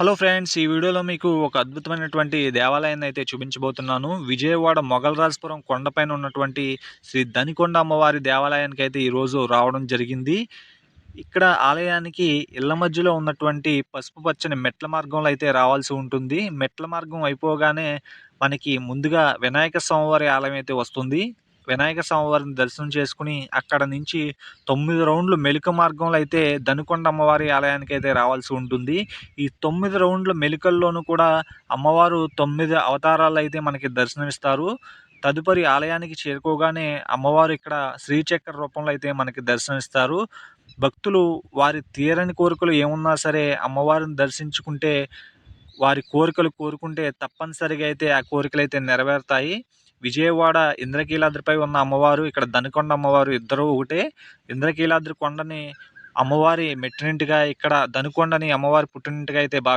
Hello friends ఈ వీడియోలో మీకు ఒక అద్భుతమైనటువంటి దేవాలయాన్ని అయితే చూపించబోతున్నాను. విజయవాడ మొగలరాజపురం కొండపైన ఉన్నటువంటి శ్రీ ధనికొండ అమ్మవారి దేవాలయానికి అయితే ఈరోజు రావడం జరిగింది. ఇక్కడ ఆలయానికి ఇళ్ళ మధ్యలో ఉన్నటువంటి పసుపు పచ్చని మెట్ల మార్గంలో అయితే రావాల్సి ఉంటుంది. మెట్ల మార్గం అయిపోగానే మనకి ముందుగా వినాయక స్వామివారి ఆలయం అయితే వస్తుంది. వినాయక స్వామివారిని దర్శనం చేసుకుని అక్కడ నుంచి తొమ్మిది రౌండ్లు మెలుక మార్గంలో అయితే ధనుకొండ అమ్మవారి ఆలయానికి అయితే రావాల్సి ఉంటుంది. ఈ తొమ్మిది రౌండ్ల మెలుకల్లోనూ కూడా అమ్మవారు తొమ్మిది అవతారాలు అయితే మనకి దర్శనమిస్తారు. తదుపరి ఆలయానికి చేరుకోగానే అమ్మవారు ఇక్కడ శ్రీచక్ర రూపంలో అయితే మనకి దర్శనమిస్తారు. భక్తులు వారి తీరని కోరికలు ఏమున్నా సరే అమ్మవారిని దర్శించుకుంటే వారి కోరికలు కోరుకుంటే తప్పనిసరిగా అయితే ఆ కోరికలు అయితే నెరవేరుతాయి. విజయవాడ ఇంద్రకీలాద్రిపై ఉన్న అమ్మవారు ఇక్కడ దనికొండ అమ్మవారు ఇద్దరు ఒకటే. ఇంద్రకీలాద్రి కొండని అమ్మవారి మెట్టినింటిగా ఇక్కడ ధనుకొండని అమ్మవారి పుట్టినింటిగా అయితే బాగా